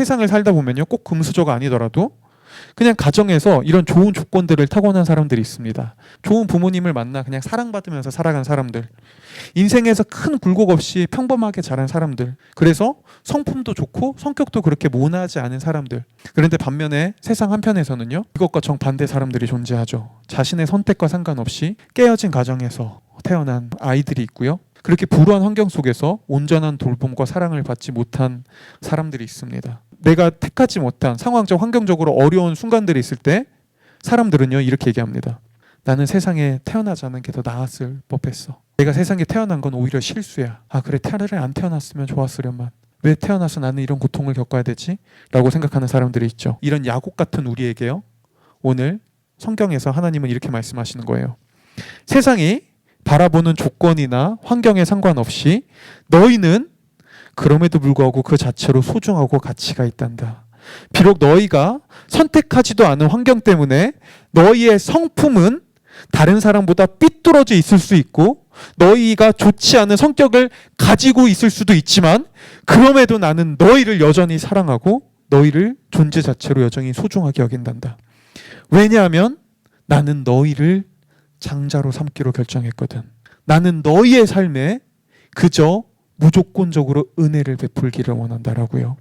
세상을 살다 보면요. 꼭 금수저가 아니더라도 그냥 가정에서 이런 좋은 조건들을 타고난 사람들이 있습니다. 좋은 부모님을 만나 그냥 사랑받으면서 살아간 사람들. 인생에서 큰 굴곡 없이 평범하게 자란 사람들. 그래서 성품도 좋고 성격도 그렇게 모나지 않은 사람들. 그런데 반면에 세상 한편에서는요. 이것과 정반대 사람들이 존재하죠. 자신의 선택과 상관없이 깨어진 가정에서 태어난 아이들이 있고요. 그렇게 불우한 환경 속에서 온전한 돌봄과 사랑을 받지 못한 사람들이 있습니다. 내가 택하지 못한 상황적 환경적으로 어려운 순간들이 있을 때 사람들은요 이렇게 얘기합니다. 나는 세상에 태어나지 않은 게 더 나았을 법했어. 내가 세상에 태어난 건 오히려 실수야. 아 그래 차라리 안 태어났으면 좋았으련만. 왜 태어나서 나는 이런 고통을 겪어야 되지? 라고 생각하는 사람들이 있죠. 이런 야곱 같은 우리에게요. 오늘 성경에서 하나님은 이렇게 말씀하시는 거예요. 세상이 바라보는 조건이나 환경에 상관없이 너희는 그럼에도 불구하고 그 자체로 소중하고 가치가 있단다. 비록 너희가 선택하지도 않은 환경 때문에 너희의 성품은 다른 사람보다 삐뚤어져 있을 수 있고 너희가 좋지 않은 성격을 가지고 있을 수도 있지만 그럼에도 나는 너희를 여전히 사랑하고 너희를 존재 자체로 여전히 소중하게 여긴단다. 왜냐하면 나는 너희를 장자로 삼기로 결정했거든. 나는 너희의 삶에 그저 무조건적으로 은혜를 베풀기를 원한다라고요.